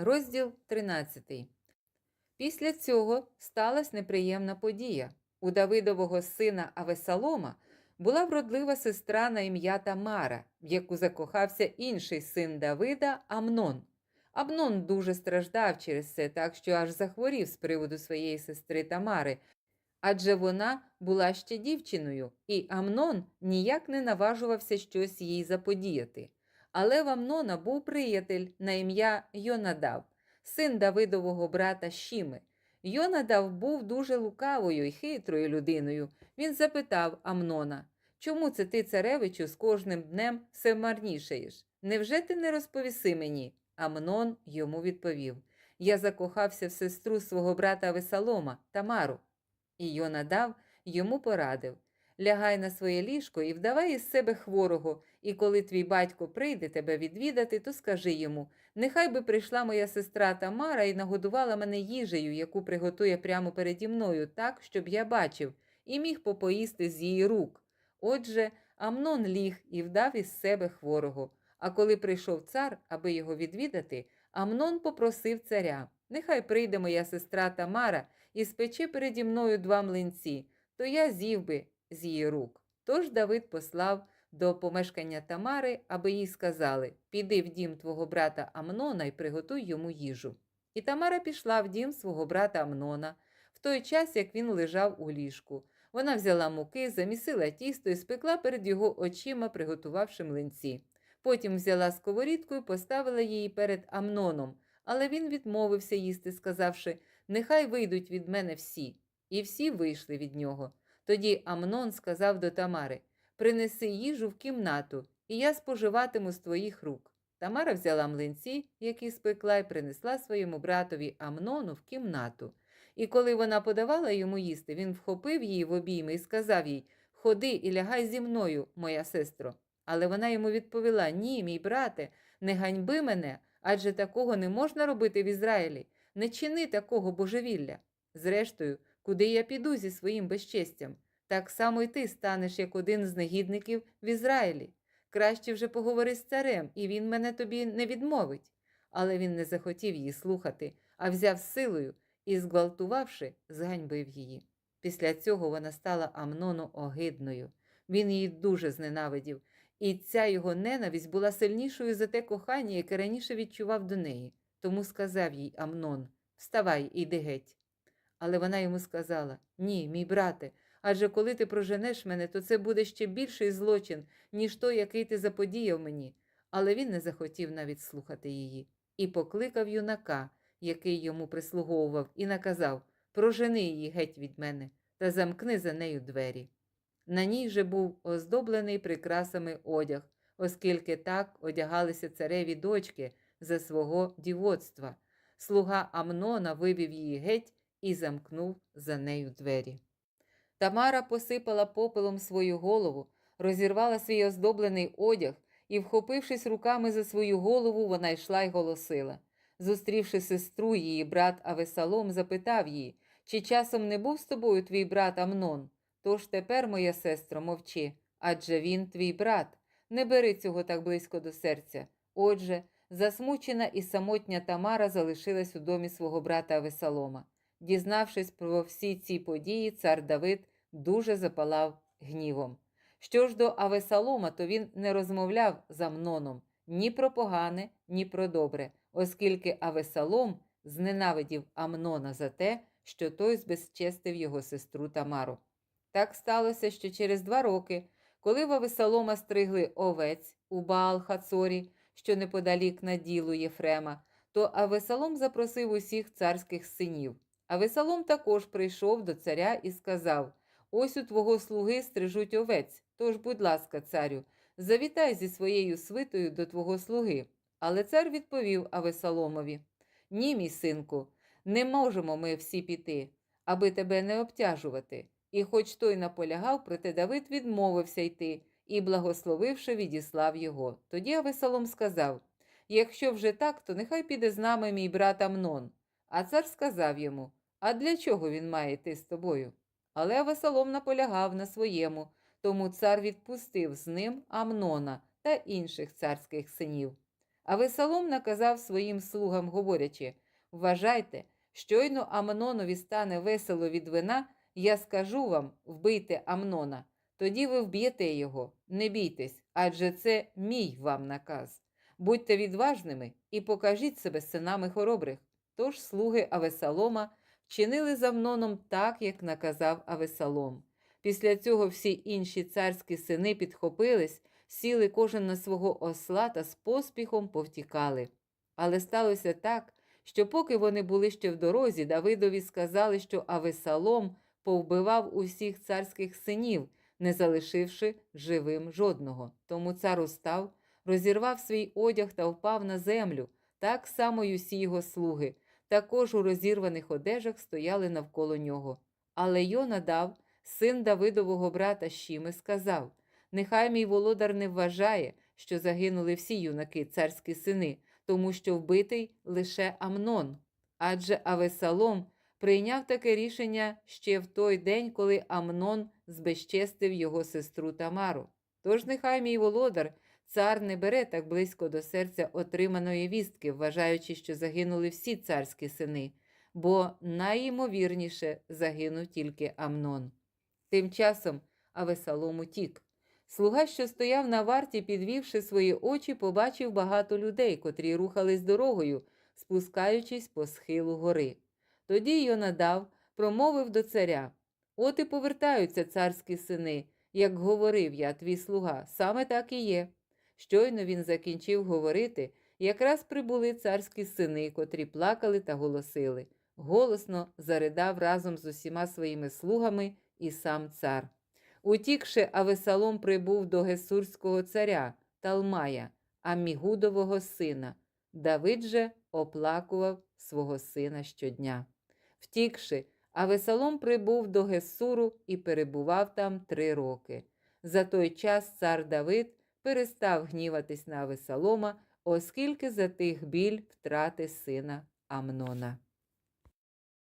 Розділ 13. Після цього сталася неприємна подія. У Давидового сина Авесалома була вродлива сестра на ім'я Тамара, в яку закохався інший син Давида Амнон. Амнон дуже страждав через це, так що аж захворів з приводу своєї сестри Тамари, адже вона була ще дівчиною, і Амнон ніяк не наважувався щось їй заподіяти. Але в Амнона був приятель на ім'я Йонадав, син Давидового брата Шіми. Йонадав був дуже лукавою і хитрою людиною. Він запитав Амнона, чому це ти, царевичу, з кожним днем все марнішаєш? Невже ти не розповіси мені? Амнон йому відповів: Я закохався в сестру свого брата Весалома, Тамару. І Йонадав йому порадив: Лягай на своє ліжко і вдавай із себе хворого, і коли твій батько прийде тебе відвідати, то скажи йому: Нехай би прийшла моя сестра Тамара і нагодувала мене їжею, яку приготує прямо переді мною, так, щоб я бачив, і міг попоїсти з її рук. Отже, Амнон ліг і вдав із себе хворого. А коли прийшов цар, аби його відвідати, Амнон попросив царя: Нехай прийде моя сестра Тамара і спече переді мною два млинці, то я з'їв би з її рук. Тож Давид послав до помешкання Тамари, аби їй сказали: Піди в дім твого брата Амнона і приготуй йому їжу. І Тамара пішла в дім свого брата Амнона в той час, як він лежав у ліжку. Вона взяла муки, замісила тісто і спекла перед його очима, приготувавши млинці. Потім взяла сковорідку і поставила її перед Амноном, але він відмовився їсти, сказавши: Нехай вийдуть від мене всі. І всі вийшли від нього. Тоді Амнон сказав до Тамари: Принеси їжу в кімнату, і я споживатиму з твоїх рук. Тамара взяла млинці, які спекла, і принесла своєму братові Амнону в кімнату. І коли вона подавала йому їсти, він вхопив її в обійми і сказав їй: Ходи і лягай зі мною, моя сестро. Але вона йому відповіла: Ні, мій брате, не ганьби мене, адже такого не можна робити в Ізраїлі. Не чини такого божевілля. Зрештою, куди я піду зі своїм безчестям, так само й ти станеш як один з негідників в Ізраїлі. Краще вже поговори з царем, і він мене тобі не відмовить. Але він не захотів її слухати, а взяв силою і, зґвалтувавши, зганьбив її. Після цього вона стала Амнону огидною. Він її дуже зненавидів, і ця його ненависть була сильнішою за те кохання, яке раніше відчував до неї. Тому сказав їй Амнон Вставай і йди геть. Але вона йому сказала Ні, мій брате, адже коли ти проженеш мене, то це буде ще більший злочин, ніж той, який ти заподіяв мені. Але він не захотів навіть слухати її і покликав юнака, який йому прислуговував, і наказав Прожени її геть від мене та замкни за нею двері. На ній же був оздоблений прикрасами одяг, оскільки так одягалися цареві дочки за свого дівоцтва. Слуга Амнона вивів її геть і замкнув за нею двері. Тамара посипала попелом свою голову, розірвала свій оздоблений одяг і, вхопившись руками за свою голову, вона йшла й голосила. Зустрівши сестру, її брат Авесалом запитав її, чи часом не був з тобою твій брат Амнон? Тож тепер, моя сестро, мовчи, адже він твій брат. Не бери цього так близько до серця. Отже, засмучена і самотня Тамара залишилась у домі свого брата Авесалома. Дізнавшись про всі ці події, цар Давид дуже запалав гнівом. Що ж до Авесалома, то він не розмовляв з Амноном ні про погане, ні про добре, оскільки Авесалом зненавидів Амнона за те, що той збезчестив його сестру Тамару. Так сталося, що через два роки, коли в Авесалома стригли овець у Баал-Хацорі, що неподалік на ділу Єфрема, то Авесалом запросив усіх царських синів. Авесалом також прийшов до царя і сказав: Ось у твого слуги стрижуть овець, тож, будь ласка, царю, завітай зі своєю свитою до твого слуги. Але цар відповів Авесаломові: Ні, мій синку, не можемо ми всі піти, аби тебе не обтяжувати. І хоч той наполягав, проте Давид відмовився йти і, благословивши, відіслав його. Тоді Авесалом сказав: Якщо вже так, то нехай піде з нами мій брат Амнон. А цар сказав йому: А для чого він має йти з тобою? Але Авесалом наполягав на своєму, тому цар відпустив з ним Амнона та інших царських синів. А Весалом наказав своїм слугам, говорячи: Вважайте, щойно Амнонові стане весело від вина, я скажу вам вбийте Амнона. Тоді ви вб'єте його, не бійтесь, адже це мій вам наказ. Будьте відважними і покажіть себе синами хоробрих. Тож слуги Авесалома вчинили за Амноном так, як наказав Авесалом. Після цього всі інші царські сини підхопились, сіли кожен на свого осла та з поспіхом повтікали. Але сталося так, що поки вони були ще в дорозі, Давидові сказали, що Авесалом повбивав усіх царських синів, не залишивши живим жодного. Тому цар устав, розірвав свій одяг та впав на землю, так само й усі його слуги, також у розірваних одежах стояли навколо нього. Але Йонадав, син Давидового брата Щіми, сказав: Нехай мій володар не вважає, що загинули всі юнаки, царські сини, тому що вбитий лише Амнон. Адже Авесалом прийняв таке рішення ще в той день, коли Амнон збезчестив його сестру Тамару. Тож нехай мій володар, цар не бере так близько до серця отриманої вістки, вважаючи, що загинули всі царські сини, бо найімовірніше загинув тільки Амнон. Тим часом Авесалом утік. Слуга, що стояв на варті, підвівши свої очі, побачив багато людей, котрі рухались дорогою, спускаючись по схилу гори. Тоді Йонадав промовив до царя От і повертаються царські сини, як говорив я, твій слуга, саме так і є. Щойно він закінчив говорити, якраз прибули царські сини, котрі плакали та голосили. Голосно заридав разом з усіма своїми слугами і сам цар. Утікши, Авесалом прибув до гесурського царя Талмая, Амігудового сина. Давид же оплакував свого сина щодня. Втікши, Авесалом прибув до Гесуру і перебував там три роки. За той час цар Давид перестав гніватись на Авесалома, оскільки затих біль втрати сина Амнона.